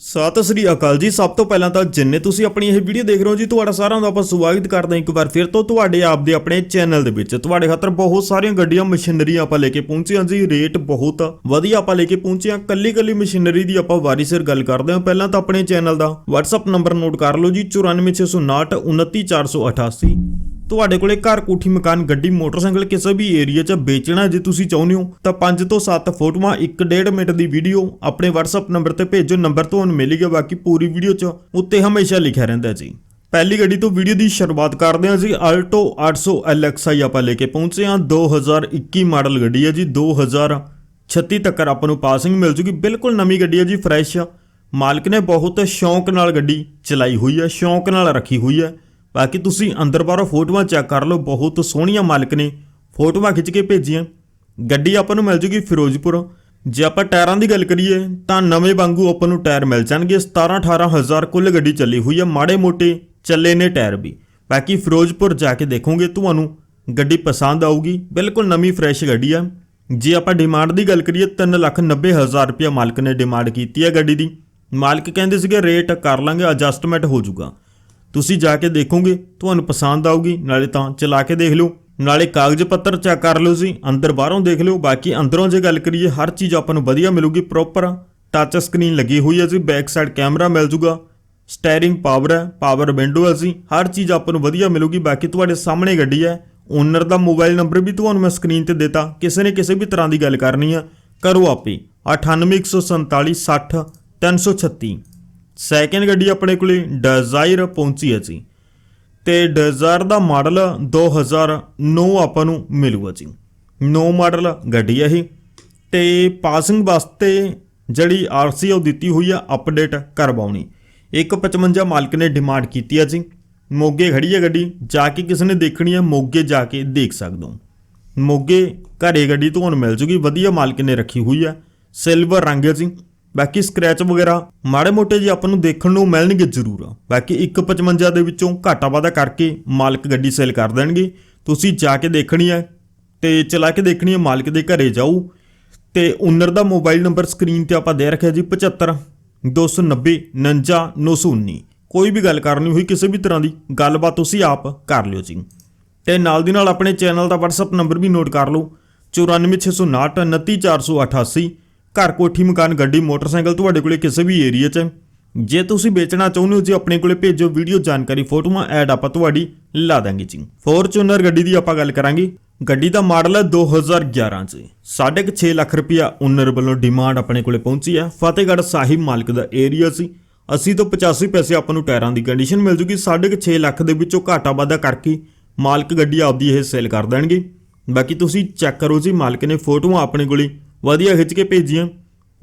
ਸਤਿ ਸ੍ਰੀ ਅਕਾਲ ਜੀ। ਸਭ ਤੋਂ ਪਹਿਲਾਂ ਤਾਂ ਜਿੰਨੇ ਤੁਸੀਂ ਆਪਣੀ ਇਹ ਵੀਡੀਓ ਦੇਖ ਰਹੇ ਹੋ ਜੀ, ਤੁਹਾਡਾ ਸਾਰਿਆਂ ਦਾ ਆਪਾਂ ਸਵਾਗਤ ਕਰਦੇ ਹਾਂ ਇੱਕ ਵਾਰ ਫਿਰ ਤੋਂ। ਤੁਹਾਡੇ ਆਪ ਦੇ ਆਪਣੇ ਚੈਨਲ ਦੇ ਵਿੱਚ। ਤੁਹਾਡੇ ਖਾਤਰ ਬਹੁਤ ਸਾਰੀਆਂ ਗੱਡੀਆਂ ਮਸ਼ੀਨਰੀ ਆਪਾਂ ਲੈ ਕੇ ਪਹੁੰਚੇ ਹਾਂ ਜੀ। ਰੇਟ ਬਹੁਤ ਵਧੀਆ ਆਪਾਂ ਲੈ ਕੇ ਪਹੁੰਚੇ ਹਾਂ। ਕੱਲੀ ਕੱਲੀ ਮਸ਼ੀਨਰੀ ਦੀ ਆਪਾਂ ਵਾਰੀ ਸਿਰ ਗੱਲ ਕਰਦੇ ਹਾਂ। ਪਹਿਲਾਂ ਤਾਂ ਆਪਣੇ ਚੈਨਲ ਦਾ WhatsApp ਨੰਬਰ ਨੋਟ ਕਰ ਲਓ ਜੀ। 94659 29488 ਤੁਹਾਡੇ ਕੋਲੇ ਘਰ ਕੋਠੀ, ਮਕਾਨ, ਗੱਡੀ, ਮੋਟਰਸਾਈਕਲ ਕਿਸੇ ਵੀ ਏਰੀਆ 'ਚ ਵੇਚਣਾ ਜੇ ਤੁਸੀਂ ਚਾਹੁੰਦੇ ਹੋ, ਤਾਂ 5 ਤੋਂ 7 ਫੋਟੋਆਂ 1.5 ਮਿੰਟ ਦੀ ਵੀਡੀਓ ਆਪਣੇ WhatsApp ਨੰਬਰ ਤੇ ਭੇਜੋ ਨੰਬਰ ਤੁਹਾਨੂੰ ਮਿਲੇਗਾ, ਬਾਕੀ ਪੂਰੀ ਵੀਡੀਓ 'ਚ ਉੱਤੇ ਹਮੇਸ਼ਾ ਲਿਖਿਆ ਰਹਿੰਦਾ ਜੀ। ਪਹਿਲੀ ਗੱਡੀ ਤੋਂ ਵੀਡੀਓ ਦੀ ਸ਼ੁਰੂਆਤ ਕਰਦੇ ਹਾਂ ਜੀ ਆਲਟੋ 800 LXI ਆਪਾਂ ਲੈ ਕੇ ਪਹੁੰਚੇ ਹਾਂ 2021 ਮਾਡਲ ਗੱਡੀ ਹੈ ਜੀ 2036 ਤੱਕ ਆਪਾਂ ਨੂੰ ਪਾਸਿੰਗ ਮਿਲ ਜੂਗੀ, ਬਿਲਕੁਲ ਨਵੀਂ ਗੱਡੀ ਹੈ ਜੀ ਫਰੈਸ਼ ਮਾਲਕ ਨੇ ਬਹੁਤ ਸ਼ੌਂਕ ਨਾਲ ਗੱਡੀ ਚਲਾਈ ਹੋਈ ਹੈ, ਸ਼ੌਂਕ ਨਾਲ ਰੱਖੀ ਹੋਈ ਹੈ। ਬਾਕੀ ਤੁਸੀਂ ਅੰਦਰ ਬਾਹਰੋਂ ਫੋਟੋਆਂ ਚੈੱਕ ਕਰ ਲਓ, ਬਹੁਤ ਸੋਹਣੀਆਂ ਮਾਲਕ ਨੇ। ਫੋਟੋਆਂ ਖਿੱਚ ਕੇ ਭੇਜੀਆਂ। ਗੱਡੀ ਆਪਾਂ ਨੂੰ ਮਿਲ ਜੂਗੀ ਫਿਰੋਜ਼ਪੁਰ। ਜੇ ਆਪਾਂ ਟਾਇਰਾਂ ਦੀ ਗੱਲ ਕਰੀਏ, ਤਾਂ ਨਵੇਂ ਵਾਂਗੂ ਆਪਾਂ ਨੂੰ ਟਾਇਰ ਮਿਲ ਜਾਣਗੇ। 17 18000 ਕੁੱਲ ਗੱਡੀ ਚੱਲੀ ਹੋਈ ਹੈ ਮਾੜੇ ਮੋਟੇ ਚੱਲੇ ਨੇ ਟਾਇਰ ਵੀ। ਬਾਕੀ ਫਿਰੋਜ਼ਪੁਰ ਜਾ ਕੇ ਦੇਖੋਗੇ, ਤੁਹਾਨੂੰ ਗੱਡੀ ਪਸੰਦ ਆਊਗੀ। ਬਿਲਕੁਲ ਨਵੀਂ ਫਰੈਸ਼ ਗੱਡੀ ਆ। ਜੇ ਆਪਾਂ ਡਿਮਾਂਡ ਦੀ ਗੱਲ ਕਰੀਏ 390000 ਰੁਪਏ ਮਾਲਕ ਨੇ ਡਿਮਾਂਡ ਕੀਤੀ ਹੈ ਗੱਡੀ ਦੀ। ਮਾਲਕ ਕਹਿੰਦੇ ਸੀਗੇ, ਰੇਟ ਕਰ ਲਾਂਗੇ ਐਡਜਸਟਮੈਂਟ ਹੋ ਜਾਊਗਾ ਤੁਸੀਂ ਜਾ ਕੇ ਦੇਖੋਗੇ, ਤੁਹਾਨੂੰ ਪਸੰਦ ਆਊਗੀ, ਨਾਲੇ ਤਾਂ ਚਲਾ ਕੇ ਦੇਖ ਲਓ। ਨਾਲੇ ਕਾਗਜ਼ ਪੱਤਰ ਚੈੱਕ ਕਰ ਲਓ ਜੀ ਅੰਦਰ ਬਾਹਰੋਂ ਦੇਖ ਲਓ, ਬਾਕੀ ਅੰਦਰੋਂ ਜੇ ਗੱਲ ਕਰੀਏ, ਹਰ ਚੀਜ਼ ਆਪਾਂ ਨੂੰ ਵਧੀਆ ਮਿਲੂਗੀ ਪ੍ਰੋਪਰ ਟੱਚ ਸਕਰੀਨ ਲੱਗੀ ਹੋਈ ਹੈ ਜੀ ਬੈਕ ਸਾਈਡ ਕੈਮਰਾ ਮਿਲ ਜੂਗਾ। ਸਟੀਅਰਿੰਗ ਪਾਵਰ ਹੈ ਪਾਵਰ ਵਿੰਡੋ ਹੈ ਜੀ, ਹਰ ਚੀਜ਼ ਆਪਾਂ ਨੂੰ ਵਧੀਆ ਮਿਲੂਗੀ, ਬਾਕੀ ਤੁਹਾਡੇ ਸਾਹਮਣੇ ਗੱਡੀ ਹੈ। ਓਨਰ ਦਾ ਮੋਬਾਈਲ ਨੰਬਰ ਵੀ ਤੁਹਾਨੂੰ ਮੈਂ ਸਕਰੀਨ ਤੇ ਦਿੱਤਾ, ਕਿਸੇ ਨੇ ਕਿਸੇ ਵੀ ਤਰ੍ਹਾਂ ਦੀ ਗੱਲ ਕਰਨੀ ਆ ਕਰੋ ਆਪੇ। 98147 60 336 ਸੈਕਿੰਡ ਗੱਡੀ ਆਪਣੇ ਕੋਲੇ ਡਿਜ਼ਾਇਰ ਪਹੁੰਚੀ ਹੈ ਜੀ। ਤੇ ਡਿਜ਼ਾਇਰ ਦਾ ਮਾਡਲ 2009 ਆਪਾਂ ਨੂੰ ਮਿਲੂਗਾ ਜੀ। 9 ਮਾਡਲ ਗੱਡੀ ਹੈ ਇਹ। ਤੇ ਪਾਸਿੰਗ ਵਾਸਤੇ ਜਿਹੜੀ ਆਰਸੀ ਉਹ ਦਿੱਤੀ ਹੋਈ ਆ ਅਪਡੇਟ ਕਰਵਾਉਣੀ। 155 ਮਾਲਕ ਨੇ ਡਿਮਾਂਡ ਕੀਤੀ ਹੈ ਜੀ। ਮੋਗੇ ਖੜੀ ਹੈ ਗੱਡੀ, ਜਾ ਕੇ ਕਿਸੇ ਨੇ ਦੇਖਣੀ ਹੈ, ਮੋਗੇ ਜਾ ਕੇ ਦੇਖ ਸਕਦੇ ਹੋ। ਮੋਗੇ ਘਰੇ ਗੱਡੀ ਤੁਹਾਨੂੰ ਮਿਲ ਜੂਗੀ, ਵਧੀਆ ਮਾਲਕ ਨੇ ਰੱਖੀ ਹੋਈ ਹੈ। ਸਿਲਵਰ ਰੰਗ ਹੈ ਜੀ। ਬਾਕੀ ਸਕ੍ਰੈਚ ਵਗੈਰਾ, ਮਾੜੇ ਮੋਟੇ ਜੀ ਆਪਾਂ ਨੂੰ ਦੇਖਣ ਨੂੰ ਮਿਲਣਗੇ ਜ਼ਰੂਰ। ਬਾਕੀ 155 ਦੇ ਵਿੱਚੋਂ ਘਾਟਾ ਵਾਧਾ ਕਰਕੇ ਮਾਲਕ ਗੱਡੀ ਸੇਲ ਕਰ ਦੇਣਗੇ। ਤੁਸੀਂ ਜਾ ਕੇ ਦੇਖਣੀ ਹੈ ਤੇ ਚਲਾ ਕੇ ਦੇਖਣੀ ਹੈ, ਮਾਲਕ ਦੇ ਘਰੇ ਜਾਓ। ਤੇ ਓਨਰ ਦਾ ਮੋਬਾਈਲ ਨੰਬਰ ਸਕਰੀਨ ਤੇ ਆਪਾਂ ਦੇ ਰੱਖਿਆ ਜੀ 75 290 49 919 ਕੋਈ ਵੀ ਗੱਲ ਕਰਨੀ ਹੋਈ ਕਿਸੇ ਵੀ ਤਰ੍ਹਾਂ ਦੀ, ਗੱਲਬਾਤ ਤੁਸੀਂ ਆਪ ਕਰ ਲਿਓ ਜੀ। ਤੇ ਨਾਲ ਦੀ ਨਾਲ ਆਪਣੇ ਚੈਨਲ ਦਾ WhatsApp ਨੰਬਰ ਵੀ ਨੋਟ ਕਰ ਲਓ। 94659 29488 ਘਰ ਕੋਠੀ ਮਕਾਨ, ਗੱਡੀ, ਮੋਟਰਸਾਈਕਲ ਤੁਹਾਡੇ ਕੋਲੇ ਕਿਸੇ ਵੀ ਏਰੀਆ 'ਚ ਹੈ। ਜੇ ਤੁਸੀਂ ਵੇਚਣਾ ਚਾਹੁੰਦੇ ਹੋ, ਜੀ ਆਪਣੇ ਕੋਲੇ ਭੇਜੋ ਵੀਡੀਓ ਜਾਣਕਾਰੀ, ਫੋਟੋਆਂ ਐਡ ਆਪਾਂ ਤੁਹਾਡੀ ਲਾ ਦਾਂਗੇ ਜੀ। ਫੋਰਚੂਨਰ ਗੱਡੀ ਦੀ ਆਪਾਂ ਗੱਲ ਕਰਾਂਗੇ। ਗੱਡੀ ਦਾ ਮਾਡਲ ਹੈ 2011 ਚ। 6.5 ਲੱਖ ਰੁਪਇਆ ਓਨਰ ਵੱਲੋਂ ਡਿਮਾਂਡ ਆਪਣੇ ਕੋਲੇ ਪਹੁੰਚੀ ਹੈ। ਫਤਿਹਗੜ੍ਹ ਸਾਹਿਬ ਮਾਲਕ ਦਾ ਏਰੀਆ ਸੀ। 80 ਤੋਂ 85 ਪੈਸੇ ਆਪਾਂ ਨੂੰ ਟਾਇਰਾਂ ਦੀ ਕੰਡੀਸ਼ਨ ਮਿਲ ਜੂਗੀ। 6.5 ਲੱਖ ਦੇ ਵਿੱਚੋਂ ਘਾਟਾ ਵਾਧਾ ਕਰਕੇ ਮਾਲਕ ਗੱਡੀ ਆਪਦੀ ਇਹ ਸੇਲ ਕਰ ਦੇਣਗੇ। ਬਾਕੀ ਤੁਸੀਂ ਚੈੱਕ ਕਰੋ ਜੀ, ਮਾਲਕ ਨੇ ਫੋਟੋਆਂ ਆਪਣੇ ਕੋਲੇ ਵਧੀਆ ਖਿੱਚ ਕੇ ਭੇਜੀਆਂ।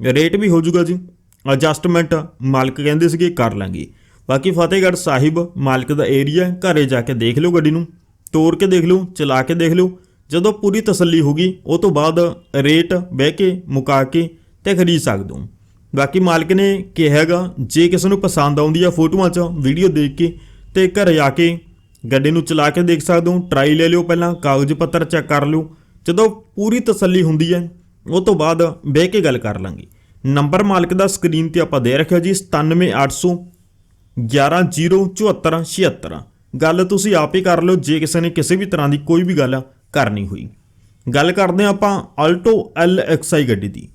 ਰੇਟ ਵੀ ਹੋ ਜਾਊਗਾ ਜੀ। ਐਡਜਸਟਮੈਂਟ ਮਾਲਕ ਕਹਿੰਦੇ ਸੀਗੇ, ਕਰ ਲਾਂਗੇ। ਬਾਕੀ ਫਤਿਹਗੜ੍ਹ ਸਾਹਿਬ ਮਾਲਕ ਦਾ ਏਰੀਆ ਘਰੇ ਜਾ ਕੇ ਦੇਖ ਲਓ ਗੱਡੀ ਨੂੰ। ਤੋਰ ਕੇ ਦੇਖ ਲਓ, ਚਲਾ ਕੇ ਦੇਖ ਲਓ। ਜਦੋਂ ਪੂਰੀ ਤਸੱਲੀ ਹੋਗੀ ਉਹ ਤੋਂ ਬਾਅਦ ਰੇਟ ਬਹਿ ਕੇ, ਮੁਕਾ ਕੇ ਤੇ ਖਰੀਦ ਸਕਦੇ ਹੋ। ਬਾਕੀ ਮਾਲਕ ਨੇ ਕਿਹਾ ਜੇ ਕਿਸੇ ਨੂੰ ਪਸੰਦ ਆਉਂਦੀ ਆ ਫੋਟੋਆਂ 'ਚ ਵੀਡੀਓ ਦੇਖ ਕੇ ਤੇ ਘਰ ਜਾ ਕੇ ਗੱਡੀ ਨੂੰ ਚਲਾ ਕੇ ਦੇਖ ਸਕਦੇ ਹੋ। ਟਰਾਈ ਲੈ ਲਿਓ ਪਹਿਲਾਂ, ਕਾਗਜ਼ ਪੱਤਰ ਚੈੱਕ ਕਰ ਲਿਓ। ਜਦੋਂ ਪੂਰੀ ਤਸੱਲੀ ਹੁੰਦੀ ਹੈ ਉਹ ਤੋਂ ਬਾਅਦ ਬਹਿ ਕੇ ਗੱਲ ਕਰ ਲਾਂਗੇ। ਨੰਬਰ ਮਾਲਕ ਦਾ ਸਕਰੀਨ ਤੇ ਆਪਾਂ ਦੇ ਰੱਖਿਆ ਜੀ 97800 1107476 ਗੱਲ ਤੁਸੀਂ ਆਪ ਹੀ ਕਰ ਲਓ, ਜੇ ਕਿਸੇ ਨੇ ਕਿਸੇ ਵੀ ਤਰ੍ਹਾਂ ਦੀ ਕੋਈ ਵੀ ਗੱਲ ਕਰਨੀ ਹੋਈ। ਗੱਲ ਕਰਦੇ ਹਾਂ ਆਪਾਂ ਆਲਟੋ LXI ਗੱਡੀ ਦੀ।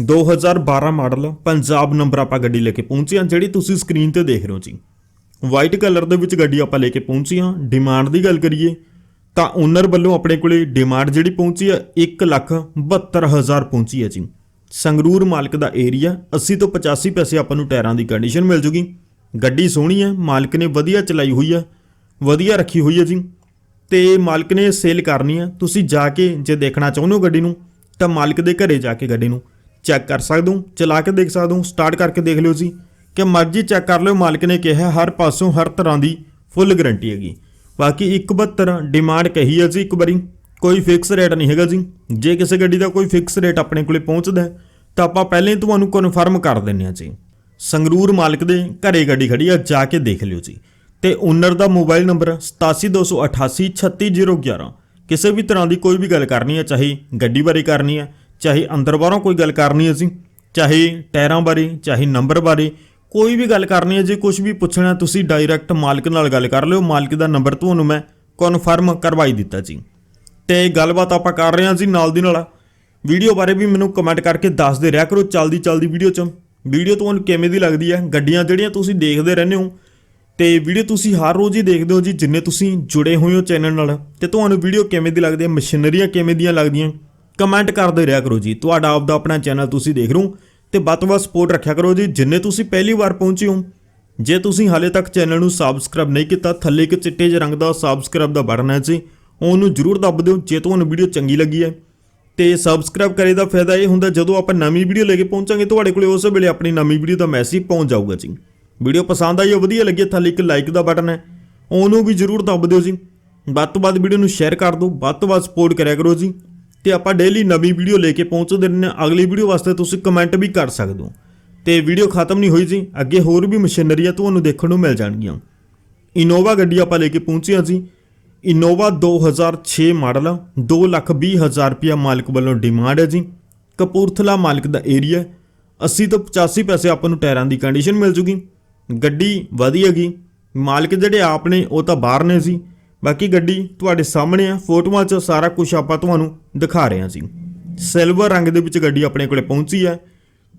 2012 ਮਾਡਲ, ਪੰਜਾਬ ਨੰਬਰ ਆਪਾਂ ਗੱਡੀ ਲੈ ਕੇ ਪਹੁੰਚੇ ਹਾਂ, ਜਿਹੜੀ ਤੁਸੀਂ ਸਕਰੀਨ ਤੇ ਦੇਖ ਰਹੇ ਹੋ ਜੀ। ਵਾਈਟ ਕਲਰ ਦੇ ਵਿੱਚ ਗੱਡੀ ਆਪਾਂ ਲੈ ਕੇ ਪਹੁੰਚੇ ਹਾਂ। ਡਿਮਾਂਡ ਦੀ ਗੱਲ ਕਰੀਏ ਤਾਂ ਓਨਰ ਵੱਲੋਂ ਆਪਣੇ ਕੋਲੇ ਡਿਮਾਂਡ ਜਿਹੜੀ ਪਹੁੰਚੀ ਹੈ 172000 ਪਹੁੰਚੀ ਹੈ ਜੀ। ਸੰਗਰੂਰ ਮਾਲਕ ਦਾ ਏਰੀਆ 80 ਤੋਂ 85 ਪੈਸੇ ਆਪਾਂ ਨੂੰ ਟਾਇਰਾਂ ਦੀ ਕੰਡੀਸ਼ਨ ਮਿਲ ਜੂਗੀ। ਗੱਡੀ ਸੋਹਣੀ ਹੈ ਮਾਲਕ ਨੇ ਵਧੀਆ ਚਲਾਈ ਹੋਈ ਹੈ ਵਧੀਆ ਰੱਖੀ ਹੋਈ ਹੈ ਜੀ। ਤੇ ਮਾਲਕ ਨੇ ਸੇਲ ਕਰਨੀ ਹੈ ਤੁਸੀਂ ਜਾ ਕੇ ਜੇ ਦੇਖਣਾ ਚਾਹੁੰਦੇ ਹੋ ਗੱਡੀ ਨੂੰ, ਤਾਂ ਮਾਲਕ ਦੇ ਘਰੇ ਜਾ ਕੇ ਗੱਡੀ ਨੂੰ ਚੈੱਕ ਕਰ ਸਕਦੇ ਹੋ, ਚਲਾ ਕੇ ਦੇਖ ਸਕਦੇ ਹੋ ਸਟਾਰਟ ਕਰਕੇ ਦੇਖ ਲਿਓ ਜੀ। ਕਿ ਮਰਜ਼ੀ ਚੈੱਕ ਕਰ ਲਿਓ, ਮਾਲਕ ਨੇ ਕਿਹਾ ਹਰ ਪਾਸੋਂ ਹਰ ਤਰ੍ਹਾਂ ਦੀ ਫੁੱਲ ਗਾਰੰਟੀ ਹੈਗੀ। ਬਾਕੀ 172 ਡਿਮਾਂਡ ਕਹੀ ਹੈ ਜੀ, ਇੱਕ ਵਾਰੀ। ਕੋਈ ਫਿਕਸ ਰੇਟ ਨਹੀਂ ਹੈਗਾ ਜੀ। ਜੇ ਕਿਸੇ ਗੱਡੀ ਦਾ ਕੋਈ ਫਿਕਸ ਰੇਟ ਆਪਣੇ ਕੋਲੇ ਪਹੁੰਚਦਾ ਤਾਂ ਆਪਾਂ ਪਹਿਲਾਂ ਹੀ ਤੁਹਾਨੂੰ ਕਨਫਰਮ ਕਰ ਦਿੰਨੇ ਆ ਜੀ। ਸੰਗਰੂਰ ਮਾਲਕ ਦੇ ਘਰੇ ਗੱਡੀ ਖੜੀ ਆ, ਜਾ ਕੇ ਦੇਖ ਲਿਓ ਜੀ। ਤੇ ਓਨਰ ਦਾ ਮੋਬਾਈਲ ਨੰਬਰ 8728836011 ਕਿਸੇ ਵੀ ਤਰ੍ਹਾਂ ਦੀ ਕੋਈ ਵੀ ਗੱਲ ਕਰਨੀ ਹੈ ਚਾਹੇ ਗੱਡੀ ਬਾਰੇ ਕਰਨੀ ਹੈ ਚਾਹੇ ਅੰਦਰ ਬਾਹਰੋਂ ਕੋਈ ਗੱਲ ਕਰਨੀ ਹੈ ਜੀ, ਚਾਹੇ ਟਾਇਰਾਂ ਬਾਰੇ, ਚਾਹੇ ਨੰਬਰ ਬਾਰੇ ਕੋਈ ਵੀ ਗੱਲ ਕਰਨੀ ਹੈ, ਜੇ ਕੁਝ ਵੀ ਪੁੱਛਣਾ ਤੁਸੀਂ ਡਾਇਰੈਕਟ ਮਾਲਕ ਨਾਲ ਗੱਲ ਕਰ ਲਿਓ। ਮਾਲਕ ਦਾ ਨੰਬਰ ਤੁਹਾਨੂੰ ਮੈਂ ਕਨਫਰਮ ਕਰਵਾਈ ਦਿੱਤਾ ਜੀ। ਤੇ ਗੱਲਬਾਤ ਆਪਾਂ ਕਰ ਰਹੇ ਹਾਂ ਜੀ ਨਾਲ ਦੀ ਨਾਲ। ਵੀਡੀਓ ਬਾਰੇ ਵੀ ਮੈਨੂੰ ਕਮੈਂਟ ਕਰਕੇ ਦੱਸਦੇ ਰਿਹਾ ਕਰੋ ਚਲਦੀ ਚਲਦੀ ਵੀਡੀਓ ਚ। ਵੀਡੀਓ ਤੁਹਾਨੂੰ ਕਿਵੇਂ ਦੀ ਲੱਗਦੀ ਹੈ? ਗੱਡੀਆਂ ਜਿਹੜੀਆਂ ਤੁਸੀਂ ਦੇਖਦੇ ਰਹਿੰਦੇ ਹੋ। ਤੇ ਵੀਡੀਓ ਤੁਸੀਂ ਹਰ ਰੋਜ਼ ਹੀ ਦੇਖਦੇ ਹੋ ਜੀ, ਜਿੰਨੇ ਤੁਸੀਂ ਜੁੜੇ ਹੋਏ ਹੋ ਚੈਨਲ ਨਾਲ। ਤੇ ਤੁਹਾਨੂੰ ਵੀਡੀਓ ਕਿਵੇਂ ਦੀ ਲੱਗਦੀ ਹੈ? ਮਸ਼ੀਨਰੀਆਂ ਕਿਵੇਂ ਦੀਆਂ ਲੱਗਦੀਆਂ? ਕਮੈਂਟ ਕਰਦੇ ਰਿਹਾ ਕਰੋ ਜੀ। ਤੁਹਾਡਾ ਆਪਦਾ ਆਪਣਾ ਚੈਨਲ ਤੁਸੀਂ ਦੇਖ ਰਹੇ ਹੋ। ਤੇ ਵੱਧ ਤੋਂ ਵੱਧ ਸਪੋਰਟ ਰੱਖਿਆ ਕਰੋ ਜੀ। ਜਿੰਨੇ ਤੁਸੀਂ ਪਹਿਲੀ ਵਾਰ ਪਹੁੰਚੇ ਹੋ, ਜੇ ਤੁਸੀਂ ਹਾਲੇ ਤੱਕ ਚੈਨਲ ਨੂੰ ਸਬਸਕ੍ਰਾਈਬ ਨਹੀਂ ਕੀਤਾ, ਥੱਲੇ ਇੱਕ ਚਿੱਟੇ ਜਿਹੇ ਰੰਗ ਦਾ ਸਬਸਕ੍ਰਾਈਬ ਦਾ ਬਟਨ ਹੈ ਜੀ। ਉਹਨੂੰ ਜਰੂਰ ਦੱਬ ਦਿਓ, ਜੇ ਤੁਹਾਨੂੰ ਵੀਡੀਓ ਚੰਗੀ ਲੱਗੀ ਹੈ। ਤੇ ਸਬਸਕ੍ਰਾਈਬ ਕਰੇ ਦਾ ਫਾਇਦਾ ਇਹ ਹੁੰਦਾ, ਜਦੋਂ ਆਪਾਂ ਨਵੀਂ ਵੀਡੀਓ ਲੈ ਕੇ ਪਹੁੰਚਾਂਗੇ, ਤੁਹਾਡੇ ਕੋਲੇ ਉਸ ਵੇਲੇ ਆਪਣੀ ਨਵੀਂ ਵੀਡੀਓ ਦਾ ਮੈਸੇਜ ਪਹੁੰਚ ਜਾਊਗਾ ਜੀ। ਵੀਡੀਓ ਪਸੰਦ ਆਈ ਹੋ ਵਧੀਆ ਲੱਗੀ, ਥੱਲੇ ਇੱਕ ਲਾਈਕ ਦਾ ਬਟਨ ਹੈ। ਉਹਨੂੰ ਵੀ ਜਰੂਰ ਦੱਬ ਦਿਓ ਜੀ। ਵੱਧ ਤੋਂ ਵੱਧ ਵੀਡੀਓ ਨੂੰ ਸ਼ੇਅਰ ਕਰ ਦਿਓ, ਵੱਧ ਤੋਂ ਵੱਧ ਸਪੋਰਟ ਕਰਿਆ ਕਰੋ ਜੀ। ਤੇ ਆਪਾਂ ਡੇਲੀ ਨਵੀਂ ਵੀਡੀਓ ਲੈ ਕੇ ਪਹੁੰਚਦੇ ਰਹਿੰਦੇ ਹਾਂ। ਅਗਲੀ ਵੀਡੀਓ ਵਾਸਤੇ ਤੁਸੀਂ ਕਮੈਂਟ ਵੀ ਕਰ ਸਕਦੇ ਹੋ। ਤੇ ਵੀਡੀਓ ਖਤਮ ਨਹੀਂ ਹੋਈ ਜੀ, ਅੱਗੇ ਹੋਰ ਵੀ ਮਸ਼ੀਨਰੀਆਂ ਤੁਹਾਨੂੰ ਦੇਖਣ ਨੂੰ ਮਿਲ ਜਾਣਗੀਆਂ। ਇਨੋਵਾ ਗੱਡੀ ਆਪਾਂ ਲੈ ਕੇ ਪਹੁੰਚੇ ਹਾਂ ਜੀ। ਇਨੋਵਾ 2006 ਮਾਡਲ 220000 ਰੁਪਇਆ ਮਾਲਕ ਵੱਲੋਂ ਡਿਮਾਂਡ ਹੈ ਜੀ। ਕਪੂਰਥਲਾ ਮਾਲਕ ਦਾ ਏਰੀਆ 80 ਤੋਂ 85 ਪੈਸੇ ਆਪਾਂ ਨੂੰ ਟਾਇਰਾਂ ਦੀ ਕੰਡੀਸ਼ਨ ਮਿਲ ਜੂਗੀ। ਗੱਡੀ ਵਧੀਆ ਗਈ ਮਾਲਕ ਜਿਹੜੇ ਆਪ ਨੇ, ਉਹ ਤਾਂ ਬਾਹਰ ਨੇ ਸੀ ਬਾਕੀ ਗੱਡੀ ਤੁਹਾਡੇ ਸਾਹਮਣੇ ਆ। ਫੋਟੋਆਂ 'ਚ ਸਾਰਾ ਕੁਝ ਆਪਾਂ ਤੁਹਾਨੂੰ ਦਿਖਾ ਰਹੇ ਹਾਂ ਜੀ। ਸਿਲਵਰ ਰੰਗ ਦੇ ਵਿੱਚ ਗੱਡੀ ਆਪਣੇ ਕੋਲੇ ਪਹੁੰਚੀ ਹੈ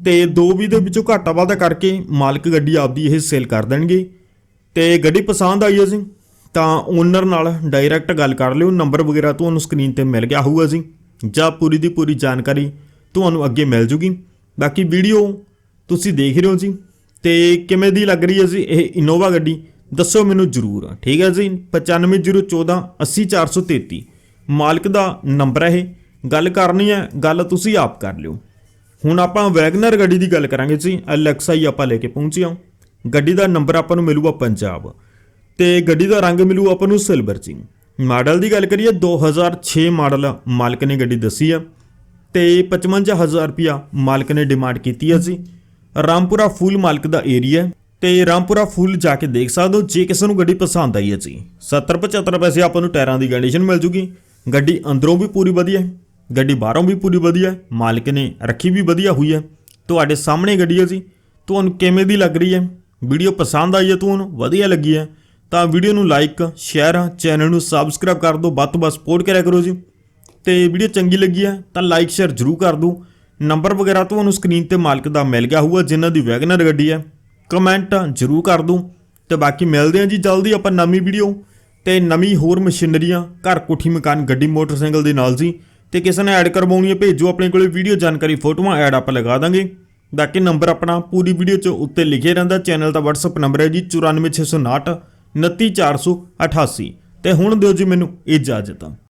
ਤੇ ਦੋ ਵੀ ਦੇ ਵਿੱਚੋਂ ਘਾਟਾ ਵਾਧਾ ਕਰਕੇ ਮਾਲਕ ਗੱਡੀ ਆਪਦੀ ਇਹ ਸੇਲ ਕਰ ਦੇਣਗੇ। ਤੇ ਗੱਡੀ ਪਸੰਦ ਆਈ ਹੈ ਜੀ, ਤਾਂ ਓਨਰ ਨਾਲ ਡਾਇਰੈਕਟ ਗੱਲ ਕਰ ਲਿਓ। ਨੰਬਰ ਵਗੈਰਾ ਤੁਹਾਨੂੰ ਸਕਰੀਨ ਤੇ ਮਿਲ ਗਿਆ ਹੋਊਗਾ ਜੀ। ਜਾਂ ਪੂਰੀ ਦੀ ਪੂਰੀ ਜਾਣਕਾਰੀ ਤੁਹਾਨੂੰ ਅੱਗੇ ਮਿਲ ਜੂਗੀ। ਬਾਕੀ ਵੀਡੀਓ ਤੁਸੀਂ ਦੇਖ ਰਹੇ ਹੋ ਜੀ। ਤੇ ਕਿਵੇਂ ਦੀ ਲੱਗ ਰਹੀ ਹੈ ਜੀ ਇਹ ਇਨੋਵਾ ਗੱਡੀ? ਦੱਸੋ ਮੈਨੂੰ ਜਰੂਰ ਠੀਕ ਹੈ ਜੀ? 9501480433 ਮਾਲਕ ਦਾ ਨੰਬਰ ਹੈ ਇਹ। ਗੱਲ ਕਰਨੀ ਹੈ, ਗੱਲ ਤੁਸੀਂ ਆਪ ਕਰ ਲਿਓ। ਹੁਣ ਆਪਾਂ ਵੈਗਨਰ ਗੱਡੀ ਦੀ ਗੱਲ ਕਰਾਂਗੇ ਜੀ। ਅਲੈਕਸਾ ਹੀ ਆਪਾਂ ਲੈ ਕੇ ਪਹੁੰਚੇ ਹਾਂ। ਗੱਡੀ ਦਾ ਨੰਬਰ ਆਪਾਂ ਨੂੰ ਮਿਲੂਗਾ ਪੰਜਾਬ। ਤੇ ਗੱਡੀ ਦਾ ਰੰਗ ਮਿਲੂ ਆਪਾਂ ਨੂੰ ਸਿਲਵਰ ਜੀ। ਮਾਡਲ ਦੀ ਗੱਲ ਕਰੀਏ 2006 ਮਾਡਲ ਮਾਲਕ ਨੇ ਗੱਡੀ ਦੱਸੀ ਆ। ਤੇ 55000 ਰੁਪਿਆ ਮਾਲਕ ਨੇ ਡਿਮਾਂਡ ਕੀਤੀ ਹੈ ਜੀ। ਰਾਮਪੁਰਾ ਫੂਲ ਮਾਲਕ ਦਾ ਏਰੀਆ ਤੇ ਰਾਮਪੁਰਾ ਫੁੱਲ ਜਾ ਕੇ ਦੇਖ ਸਕਦੇ ਹੋ, ਜੇ ਕਿਸੇ ਨੂੰ ਗੱਡੀ ਪਸੰਦ ਆਈ ਹੈ ਜੀ। 70 75 ਪੈਸੇ ਆਪਾਂ ਨੂੰ ਟਾਇਰਾਂ ਦੀ ਕੰਡੀਸ਼ਨ ਮਿਲ ਜੂਗੀ। ਗੱਡੀ ਅੰਦਰੋਂ ਵੀ ਪੂਰੀ ਵਧੀਆ ਗੱਡੀ ਬਾਹਰੋਂ ਵੀ ਪੂਰੀ ਵਧੀਆ ਮਾਲਕ ਨੇ ਰੱਖੀ ਵੀ ਵਧੀਆ ਹੋਈ ਹੈ। ਤੁਹਾਡੇ ਸਾਹਮਣੇ ਗੱਡੀ ਹੈ ਜੀ, ਤੁਹਾਨੂੰ ਕਿਵੇਂ ਦੀ ਲੱਗ ਰਹੀ ਹੈ? ਵੀਡੀਓ ਪਸੰਦ ਆਈ ਹੈ ਤੁਹਾਨੂੰ ਵਧੀਆ ਲੱਗੀ ਹੈ। ਤਾਂ ਵੀਡੀਓ ਨੂੰ ਲਾਈਕ ਸ਼ੇਅਰ ਚੈਨਲ ਨੂੰ ਸਬਸਕ੍ਰਾਈਬ ਕਰ ਦਿਓ, ਵੱਧ ਤੋਂ ਵੱਧ ਸਪੋਰਟ ਕਰਿਆ ਕਰੋ ਜੀ। ਤੇ ਵੀਡੀਓ ਚੰਗੀ ਲੱਗੀ ਹੈ ਤਾਂ ਲਾਈਕ ਸ਼ੇਅਰ ਜ਼ਰੂਰ ਕਰ ਦਿਓ। ਨੰਬਰ ਵਗੈਰਾ ਤੁਹਾਨੂੰ ਸਕਰੀਨ ਤੇ ਮਾਲਕ ਦਾ ਮਿਲ ਗਿਆ ਹੋਊਗਾ, ਜਿਨ੍ਹਾਂ ਦੀ ਵੈਗਨਰ ਗੱਡੀ ਹੈ। ਕਮੈਂਟ ਜ਼ਰੂਰ ਕਰ ਦਿਓ ਤੇ ਬਾਕੀ ਮਿਲਦੇ ਹਾਂ ਜੀ ਜਲਦੀ ਆਪਾਂ ਨਵੀਂ ਵੀਡੀਓ ਤੇ ਨਵੀਂ ਹੋਰ ਮਸ਼ੀਨਰੀਆਂ, ਘਰ ਕੋਠੀ ਮਕਾਨ, ਗੱਡੀ, ਮੋਟਰਸਾਈਕਲ ਦੇ ਨਾਲ ਜੀ। ਤੇ ਕਿਸੇ ਨੇ ਐਡ ਕਰਵਾਉਣੀ ਹੈ, ਭੇਜੋ ਆਪਣੇ ਕੋਲੇ ਵੀਡੀਓ ਜਾਣਕਾਰੀ, ਫੋਟੋਆਂ ਐਡ ਆਪਾਂ ਲਗਾ ਦਾਂਗੇ। ਬਾਕੀ ਨੰਬਰ ਆਪਣਾ ਪੂਰੀ ਵੀਡੀਓ 'ਚ ਉੱਤੇ ਲਿਖਿਆ ਰਹਿੰਦਾ ਚੈਨਲ ਦਾ WhatsApp ਨੰਬਰ ਹੈ ਜੀ 94659 29488 ਤੇ ਹੁਣ ਦਿਓ ਜੀ ਮੈਨੂੰ ਇਜਾਜ਼ਤ।